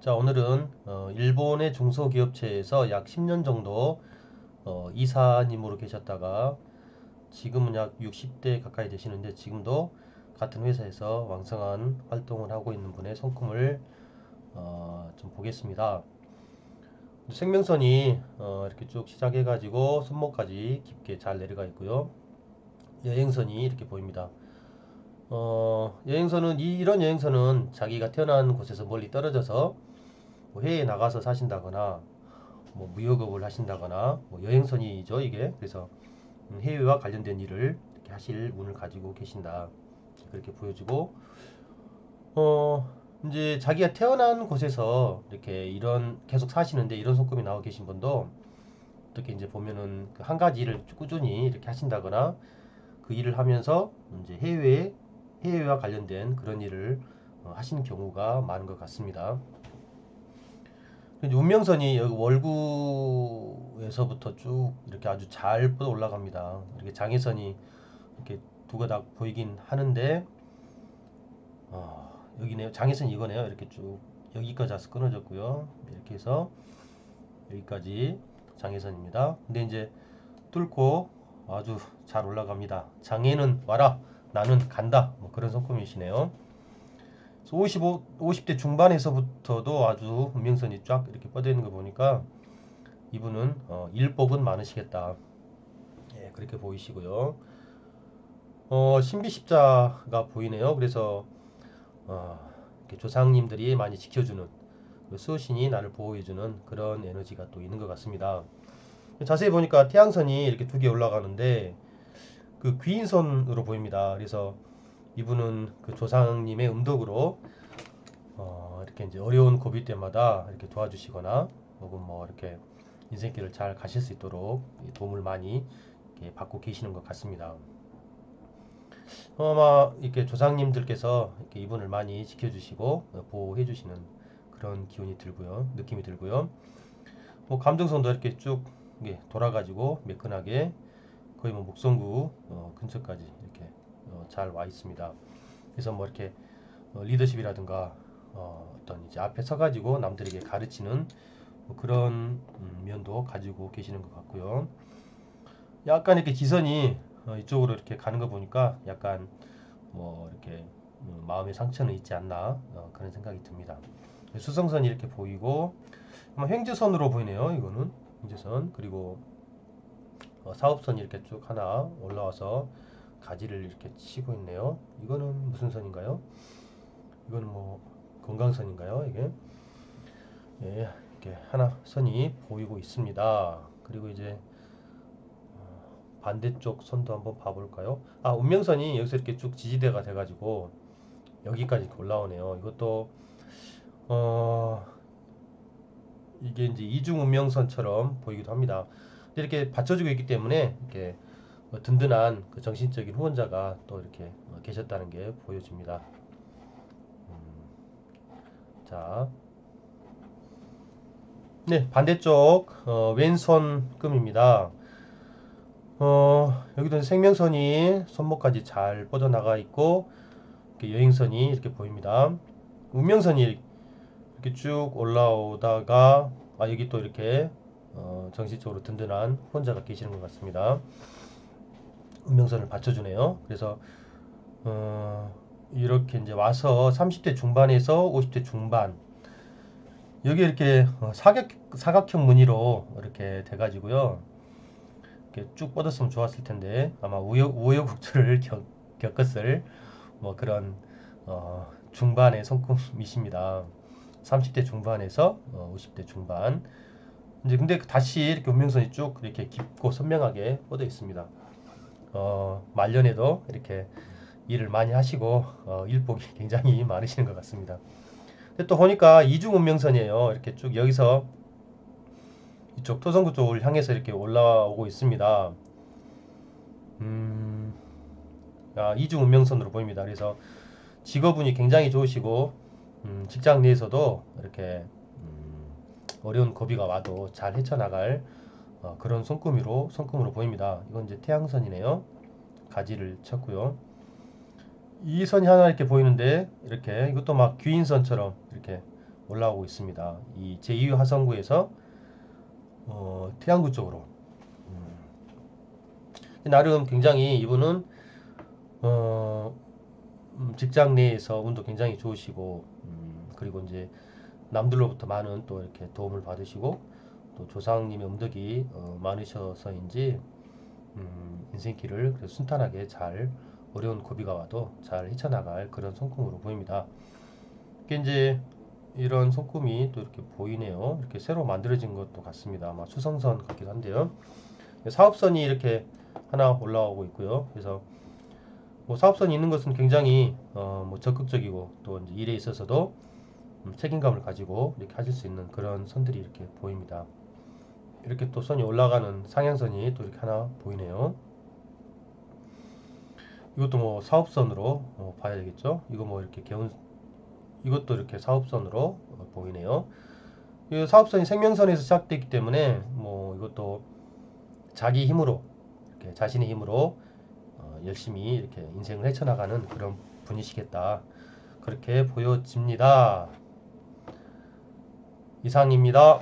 자, 오늘은 어, 일본의 중소기업체에서 약 10년 정도 어, 이사님으로 계셨다가 지금은 약 60대 가까이 되시는데 지금도 같은 회사에서 왕성한 활동을 하고 있는 분의 손금을 어, 좀 보겠습니다. 생명선이 어, 이렇게 쭉 시작해가지고 손목까지 깊게 잘 내려가 있고요. 여행선이 이렇게 보입니다. 어, 여행선은 이, 이런 여행선은 자기가 태어난 곳에서 멀리 떨어져서 뭐 해외에 나가서 사신다거나 뭐 무역업을 하신다거나 뭐 여행선이죠 이게 그래서 음, 해외와 관련된 일을 이렇게 하실 운을 가지고 계신다 그렇게 보여지고 어 이제 자기가 태어난 곳에서 이렇게 이런 계속 사시는데 이런 손금이 나와 계신 분도 어떻게 이제 보면은 그한 가지 일을 꾸준히 이렇게 하신다거나 그 일을 하면서 이제 해외 해외와 관련된 그런 일을 어, 하시는 경우가 많은 것 같습니다. 운명선이 여기 월구에서부터 쭉 이렇게 아주 잘 뻗어 올라갑니다. 이렇게 장애선이 이렇게 두 가닥 보이긴 하는데 어, 여기네요. 장애선 이거네요. 이렇게 쭉 여기까지 와서 끊어졌고요. 이렇게 해서 여기까지 장애선입니다. 근데 이제 뚫고 아주 잘 올라갑니다. 장애는 와라. 나는 간다. 뭐 그런 성품이시네요. 55, 50대 중반에서부터도 아주 운명선이 쫙 이렇게 뻗어 있는 거 보니까 이분은 어, 일복은 많으시겠다. 예, 그렇게 보이시고요. 어, 신비 십자가 보이네요. 그래서 어, 조상님들이 많이 지켜주는 그 수호신이 나를 보호해주는 그런 에너지가 또 있는 것 같습니다. 자세히 보니까 태양선이 이렇게 두 개 올라가는데 그 귀인선으로 보입니다. 그래서 이분은 그 조상님의 음덕으로 어, 이렇게 이제 어려운 고비 때마다 이렇게 도와주시거나 혹은 뭐 이렇게 인생길을 잘 가실 수 있도록 도움을 많이 받고 계시는 것 같습니다. 어, 아마 이렇게 조상님들께서 이렇게 이분을 많이 지켜주시고 보호해 주시는 그런 기운이 들고요, 느낌이 들고요. 뭐 감정선도 이렇게 쭉 돌아가지고 매끈하게 거의 뭐 목성구 어, 근처까지 이렇게 어, 잘 와 있습니다. 그래서 뭐 이렇게 어, 리더십이라든가 어, 어떤 이제 앞에 서가지고 남들에게 가르치는 뭐 그런 음, 면도 가지고 계시는 것 같고요. 약간 이렇게 지선이 어, 이쪽으로 이렇게 가는 거 보니까 약간 뭐 이렇게 음, 마음의 상처는 있지 않나 어, 그런 생각이 듭니다. 수성선이 이렇게 보이고 아마 횡재선으로 보이네요. 이거는 횡재선 그리고 어, 사업선이 이렇게 쭉 하나 올라와서 가지를 이렇게 치고 있네요. 이거는 무슨 선인가요? 이거는 뭐 건강선인가요? 이게 예, 이렇게 하나 선이 보이고 있습니다. 그리고 이제 어, 반대쪽 선도 한번 봐볼까요? 아, 운명선이 여기서 이렇게 쭉 지지대가 돼가지고 여기까지 올라오네요. 이것도 어 이게 이제 이중 운명선처럼 보이기도 합니다. 이렇게 받쳐주고 있기 때문에 이렇게 어, 든든한 그 정신적인 후원자가 또 이렇게 어, 계셨다는 게 보여집니다. 음, 자, 네 반대쪽 어, 왼손 금입니다. 어, 여기도 생명선이 손목까지 잘 뻗어나가 있고 이렇게 여행선이 이렇게 보입니다. 운명선이 이렇게 쭉 올라오다가 아 여기 또 이렇게 어, 정신적으로 든든한 후원자가 계시는 것 같습니다. 운명선을 받쳐주네요. 그래서 어, 이렇게 이제 와서 30대 중반에서 50대 중반 여기 이렇게 어, 사각 사각형 무늬로 이렇게 돼가지고요. 이렇게 쭉 뻗었으면 좋았을 텐데 아마 우여 우여곡절을 겪, 겪었을 뭐 그런 어, 중반의 손금이십니다. 30대 중반에서 어, 50대 중반. 이제 근데 다시 이렇게 운명선이 쭉 이렇게 깊고 선명하게 뻗어 있습니다. 어, 말년에도 이렇게 일을 많이 하시고 어, 일복이 굉장히 많으시는 것 같습니다. 근데 또 보니까 이중 운명선이에요. 이렇게 쭉 여기서 이쪽 토성구 쪽을 향해서 이렇게 올라오고 있습니다. 음, 아, 이중 운명선으로 보입니다. 그래서 직업운이 굉장히 좋으시고 음, 직장 내에서도 이렇게 음, 어려운 고비가 와도 잘 헤쳐나갈 어, 그런 손금으로 손금으로 보입니다. 이건 이제 태양선이네요. 가지를 쳤고요. 이 선이 하나 이렇게 보이는데 이렇게 이것도 막 귀인선처럼 이렇게 올라오고 있습니다. 이 제2 화성구에서 어, 태양구 쪽으로 음. 나름 굉장히 이분은 어, 음, 직장 내에서 운도 굉장히 좋으시고 음, 그리고 이제 남들로부터 많은 또 이렇게 도움을 받으시고 또 조상님의 음덕이 어, 많으셔서인지 음, 인생길을 그래서 순탄하게 잘 어려운 고비가 와도 잘 헤쳐나갈 그런 손금으로 보입니다. 이게 이제 이런 손금이 또 이렇게 보이네요. 이렇게 새로 만들어진 것도 같습니다. 아마 수성선 같기도 한데요. 사업선이 이렇게 하나 올라오고 있고요. 그래서 뭐 사업선이 있는 것은 굉장히 어, 뭐 적극적이고 또 일에 있어서도 음, 책임감을 가지고 이렇게 하실 수 있는 그런 선들이 이렇게 보입니다. 이렇게 또 선이 올라가는 상향선이 또 이렇게 하나 보이네요. 이것도 뭐 사업선으로 어, 봐야 되겠죠. 이거 뭐 이렇게 개운 이것도 이렇게 사업선으로 어, 보이네요. 이 사업선이 생명선에서 시작됐기 때문에 뭐 이것도 자기 힘으로 이렇게 자신의 힘으로 어, 열심히 이렇게 인생을 헤쳐나가는 그런 분이시겠다. 그렇게 보여집니다. 이상입니다.